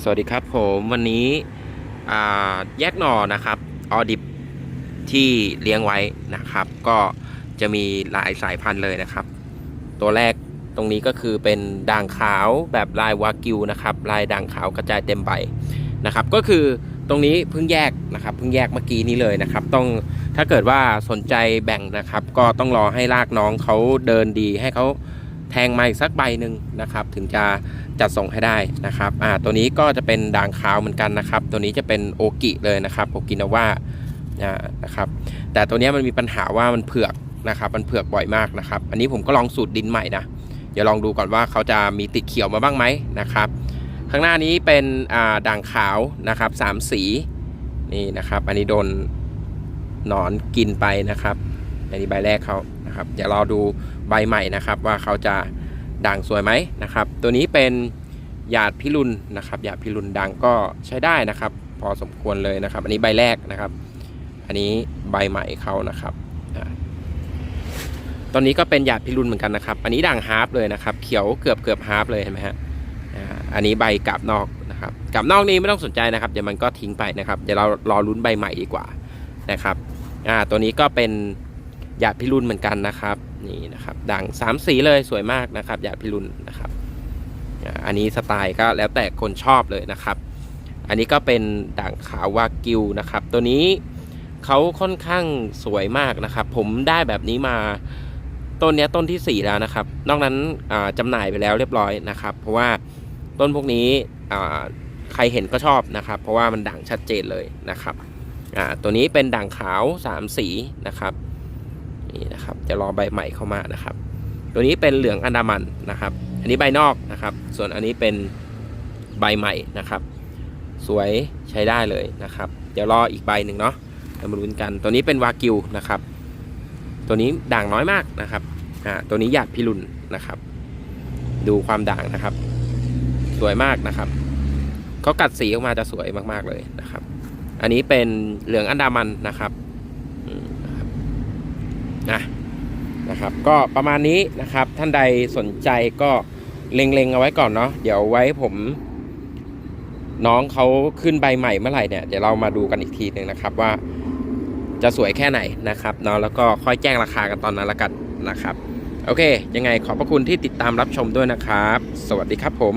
สวัสดีครับผมวันนี้แยกหน่อนะครับออดิบที่เลี้ยงไว้นะครับ ก็จะมีหลายสายพันธุ์เลยนะครับ ตัวแรกตรงนี้ก็คือเป็นด่างขาวแบบลายวากิวนะครับ ลายด่างขาวกระจายเต็มใบนะครับ ก็คือตรงนี้เพิ่งแยกนะครับเพิ่งแยกเมื่อกี้นี้เลยนะครับ ต้องถ้าเกิดว่าสนใจแบ่งนะครับ ก็ต้องรอให้ลากน้องเขาเดินดีให้เขาแทงมาอีกสักใบหนึ่งนะครับ ถึงจะ จัดส่งให้ได้นะครับอ่าตัวนี้ก็จะเป็นด่างขาวเหมือนกันนะครับ ตัวนี้จะเป็นโอกิเลยนะครับโอกินาว่านะครับ แต่ตัวนี้มันมีปัญหาว่ามันเผือกนะครับ มันเผือกบ่อยมากนะครับ อันนี้ผมก็ลองสูตรดินใหม่นะเดี๋ยวลองดูก่อนว่าเขาจะมีติดเขียวมาบ้างไหมนะครับ ข้างหน้านี้เป็นอ่าด่างขาวนะครับสามสีนี่นะครับ อันนี้โดนหนอนกินไปนะครับ อันนี้ใบแรกเขานะครับ เดี๋ยวรอดูใบใหม่นะครับว่าเขาจะ ด่างสวยไหมนะครับ ตัวนี้เป็นหยาดพิรุณนะครับหยาดพิรุณด่างก็ใช้ได้นะครับ พอสมควรเลยนะครับ อันนี้ใบแรกนะครับ อันนี้ใบใหม่เขานะครับตอนนี้ก็เป็นหยาดพิรุณเหมือนกันนะครับ อันนี้ด่างฮาร์ปเลยนะครับ เขียวเกือบเกือบฮาร์ปเลยเห็นไหมฮะอันนี้ใบกาบนอกนะครับกาบนอกนี้ไม่ต้องสนใจนะครับเดี๋ยวมันก็ทิ้งไปนะครับเดี๋ยวเรารอลุ้นใบใหม่ดีกว่านะครับอ่าตัวนี้ก็เป็น หยาดพิรุณเหมือนกันนะครับนี่นะครับด่างสามสีเลยสวยมากนะครับหยาดพิรุณนะครับอันนี้สไตล์ก็แล้วแต่คนชอบเลยนะครับ อันนี้ก็เป็นด่างขาววากิวนะครับ ตัวนี้เขาค่อนข้างสวยมากนะครับ ผมได้แบบนี้มาต้นนี้ต้นที่ 4 แล้วนะครับ นอกนั้นอ่าจำหน่ายไปแล้วเรียบร้อยนะครับ เพราะว่าต้นพวกนี้ใครเห็นก็ชอบนะครับ เพราะว่ามันด่างชัดเจนเลยนะครับตัวนี้เป็นด่างขาว 3 สีนะครับ นี่นะครับจะรอใบใหม่เข้ามานะครับ ตัวนี้เป็นเหลืองอันดามันนะครับ อันนี้ใบนอกนะครับ ส่วนอันนี้เป็นใบใหม่นะครับ สวยใช้ได้เลยนะครับ เดี๋ยวรออีกใบหนึ่งเนาะเรามาลุ้นกัน ตัวนี้เป็นวากิวนะครับ ตัวนี้ด่างน้อยมากนะครับอ่าตัวนี้หยาดพิรุณนะครับ ดูความด่างนะครับ สวยมากนะครับเขากัดสีออกมาจะสวยมากๆเลยนะครับ อันนี้เป็นเหลืองอันดามันนะครับอืมนะครับ นะนะครับ ก็ประมาณนี้นะครับท่านใดสนใจก็เล็งๆเอาไว้ก่อนเนาะเดี๋ยวไว้ผมน้องเขาขึ้นใบใหม่เมื่อไหร่เนี่ยเดี๋ยวเรามาดูกันอีกทีหนึ่งนะครับว่าจะสวยแค่ไหนนะครับเนาะแล้วก็ค่อยแจ้งราคากันตอนนั้นละกันนะครับ โอเค ยังไงขอบพระคุณที่ติดตามรับชมด้วยนะครับ สวัสดีครับผม